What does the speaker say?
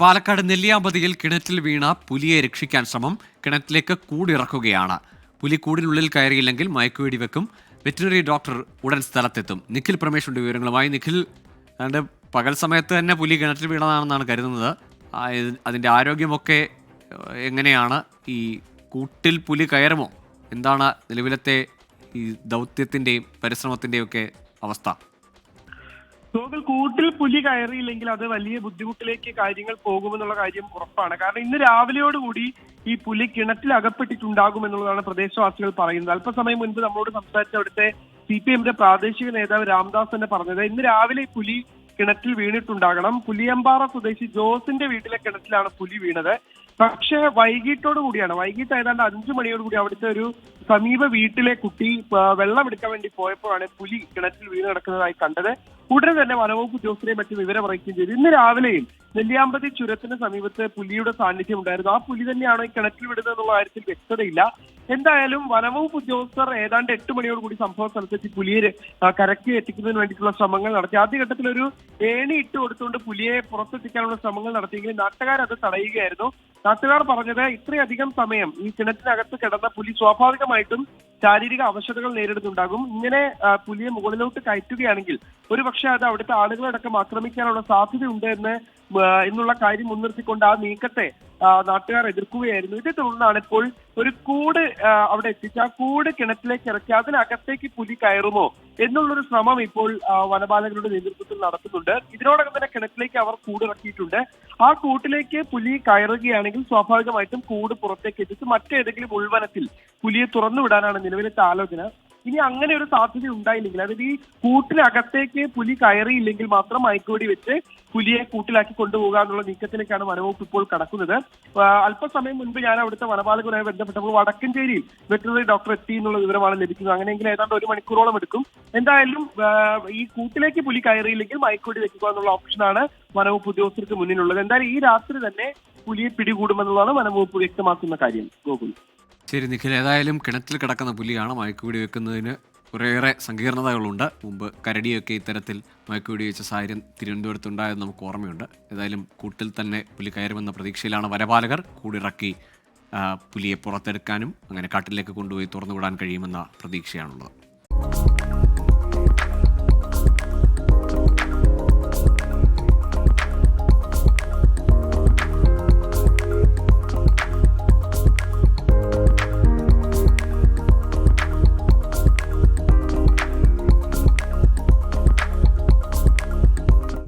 പാലക്കാട് നെല്ലിയാമ്പതിയിൽ കിണറ്റിൽ വീണ പുലിയെ രക്ഷിക്കാൻ ശ്രമം കിണറ്റിലേക്ക് കൂടിറക്കുകയാണ്. പുലി കൂടിനുള്ളിൽ കയറിയില്ലെങ്കിൽ മയക്കുവേടി വെക്കും. വെറ്റിനറി ഡോക്ടർ ഉടൻ സ്ഥലത്തെത്തും. നിഖിൽ പ്രമേഷുണ്ട് വിവരങ്ങളുമായി. നിഖിൽ അതിന്റെ പകൽ സമയത്ത് തന്നെ പുലി കിണറ്റിൽ വീണതാണെന്നാണ് കരുതുന്നത്. അതിന്റെ ആരോഗ്യമൊക്കെ എങ്ങനെയാണ്? ഈ കൂട്ടിൽ പുലി കയറുമോ? എന്താണ് നിലവിലത്തെ ഈ ദൗത്യത്തിന്റെയും പരിശ്രമത്തിന്റെയും ഒക്കെ അവസ്ഥ? ഗോകുൽ കൂട്ടിൽ പുലി കയറിയില്ലെങ്കിൽ അത് വലിയ ബുദ്ധിമുട്ടിലേക്ക് കാര്യങ്ങൾ പോകുമെന്നുള്ള കാര്യം ഉറപ്പാണ്. കാരണം ഇന്ന് രാവിലെയോടുകൂടി ഈ പുലി കിണറ്റിൽ അകപ്പെട്ടിട്ടുണ്ടാകും എന്നുള്ളതാണ് പ്രദേശവാസികൾ പറയുന്നത്. അല്പസമയം മുൻപ് നമ്മളോട് സംസാരിച്ച അവിടുത്തെ സി പി എമ്മിന്റെ പ്രാദേശിക നേതാവ് രാംദാസ് തന്നെ പറഞ്ഞത് ഇന്ന് രാവിലെ പുലി കിണറ്റിൽ വീണിട്ടുണ്ടാകണം. പുലിയമ്പാറ സ്വദേശി ജോസിന്റെ വീട്ടിലെ കിണറ്റിലാണ് പുലി വീണത്. പക്ഷേ വൈകിട്ടോട് കൂടിയാണ് വൈകിട്ട് ഏതാണ്ട് അഞ്ചു മണിയോട് കൂടി അവിടുത്തെ ഒരു സമീപ വീട്ടിലെ കുട്ടി വെള്ളം എടുക്കാൻ വേണ്ടി പോയപ്പോഴാണ് പുലി കിണറ്റിൽ വീണ് കിടക്കുന്നതായി കണ്ടത്. ഉടനെ തന്നെ വനവകുപ്പ് ഉദ്യോഗസ്ഥരെ മറ്റ് വിവരം അറിയിക്കുകയും ചെയ്തു. ഇന്ന് രാവിലെയും നെല്ലിയാമ്പതി ചുരത്തിന് സമീപത്ത് പുലിയുടെ സാന്നിധ്യം ഉണ്ടായിരുന്നു. ആ പുലി തന്നെയാണോ കിണറ്റിൽ വിടുന്നത് എന്നുള്ള കാര്യത്തിൽ വ്യക്തതയില്ല. എന്തായാലും വനവകുപ്പ് ഉദ്യോഗസ്ഥർ ഏതാണ്ട് എട്ട് മണിയോട് കൂടി സംഭവ സ്ഥലത്തെത്തി പുലിയെ കരക്കി എത്തിക്കുന്നതിന് വേണ്ടിയിട്ടുള്ള ശ്രമങ്ങൾ നടത്തി. ആദ്യഘട്ടത്തിൽ ഒരു ഏണി ഇട്ട് കൊടുത്തുകൊണ്ട് പുലിയെ പുറത്തെത്തിക്കാനുള്ള ശ്രമങ്ങൾ നടത്തിയെങ്കിലും നാട്ടുകാരത് തടയുകയായിരുന്നു. നാട്ടുകാർ പറഞ്ഞത് ഇത്രയധികം സമയം ഈ കിണറ്റിനകത്ത് കിടന്ന പുലി സ്വാഭാവികമായിട്ടും ശാരീരിക അവശതകൾ നേരിടുന്നുണ്ടാകും. ഇങ്ങനെ പുലിയെ മുകളിലോട്ട് കയറ്റുകയാണെങ്കിൽ ഒരു പക്ഷേ അത് അവിടുത്തെ ആളുകളടക്കം ആക്രമിക്കാനുള്ള സാധ്യതയുണ്ട് എന്ന് എന്നുള്ള കാര്യം മുൻനിർത്തിക്കൊണ്ട് ആ നീക്കത്തെ നാട്ടുകാർ എതിർക്കുകയായിരുന്നു. ഇതേ തുടർന്നാണ് ഇപ്പോൾ ഒരു കൂട് അവിടെ എത്തിച്ച് ആ കൂട് കിണറ്റിലേക്ക് ഇറക്കി അതിനകത്തേക്ക് പുലി കയറുമോ എന്നുള്ളൊരു ശ്രമം ഇപ്പോൾ വനപാലകരുടെ നേതൃത്വത്തിൽ നടത്തുന്നുണ്ട്. ഇതിനോടകം തന്നെ കിണറ്റിലേക്ക് അവർ കൂടിറക്കിയിട്ടുണ്ട് ആ കൂട്ടിലേക്ക് പുലി കയറുകയാണെങ്കിൽ സ്വാഭാവികമായിട്ടും കൂട് പുറത്തേക്ക് എത്തിച്ച് മറ്റേതെങ്കിലും ഉൾവനത്തിൽ പുലിയെ തുറന്നുവിടാനാണ് നിലവിലത്തെ ആലോചന. ഇനി അങ്ങനെ ഒരു സാധ്യത ഉണ്ടായില്ലെങ്കിൽ അതായത് ഈ കൂട്ടിനകത്തേക്ക് പുലി കയറിയില്ലെങ്കിൽ മാത്രം മയക്കുവെടി വെച്ച് പുലിയെ കൂട്ടിലാക്കി കൊണ്ടുപോകുക എന്നുള്ള നീക്കത്തിലേക്കാണ് വനവകുപ്പ് ഇപ്പോൾ കടക്കുന്നത്. അല്പസമയം മുൻപ് ഞാൻ അവിടുത്തെ വനപാലകരുമായി ബന്ധപ്പെട്ടപ്പോൾ വടക്കഞ്ചേരിയിൽ വെറ്ററിനറി ഡോക്ടർ എത്തി എന്നുള്ള വിവരമാണ് ലഭിക്കുന്നത്. അങ്ങനെയെങ്കിൽ ഏതാണ്ട് ഒരു മണിക്കൂറോളം എടുക്കും. എന്തായാലും ഈ കൂട്ടിലേക്ക് പുലി കയറിയില്ലെങ്കിൽ മയക്കുവെടി വെക്കുക എന്നുള്ള ഓപ്ഷനാണ് വനവകുപ്പ് ഉദ്യോഗസ്ഥർക്ക് മുന്നിലുള്ളത്. എന്തായാലും ഈ രാത്രി തന്നെ പുലിയെ പിടികൂടുമെന്നുള്ളതാണ് വനംവകുപ്പ് വ്യക്തമാക്കുന്ന കാര്യം. ഗോകുൽ. ശരി നിഖിൽ ഏതായാലും കിണറ്റിൽ കിടക്കുന്ന പുലിയാണ് മയക്കുപിടി വെക്കുന്നതിന് കുറേയേറെ സങ്കീർണതകളുണ്ട്. മുമ്പ് കരടിയൊക്കെ ഇത്തരത്തിൽ മയക്കുപിടി വെച്ച സാഹചര്യം തിരുവനന്തപുരത്തുണ്ടായെന്ന് നമുക്ക് ഓർമ്മയുണ്ട്. ഏതായാലും കൂട്ടിൽ തന്നെ പുലി കയറുമെന്ന പ്രതീക്ഷയിലാണ് വനപാലകർ കൂടിറക്കി പുലിയെ പുറത്തെടുക്കാനും അങ്ങനെ കാട്ടിലേക്ക് കൊണ്ടുപോയി തുറന്നുവിടാൻ കഴിയുമെന്ന പ്രതീക്ഷയാണുള്ളത്.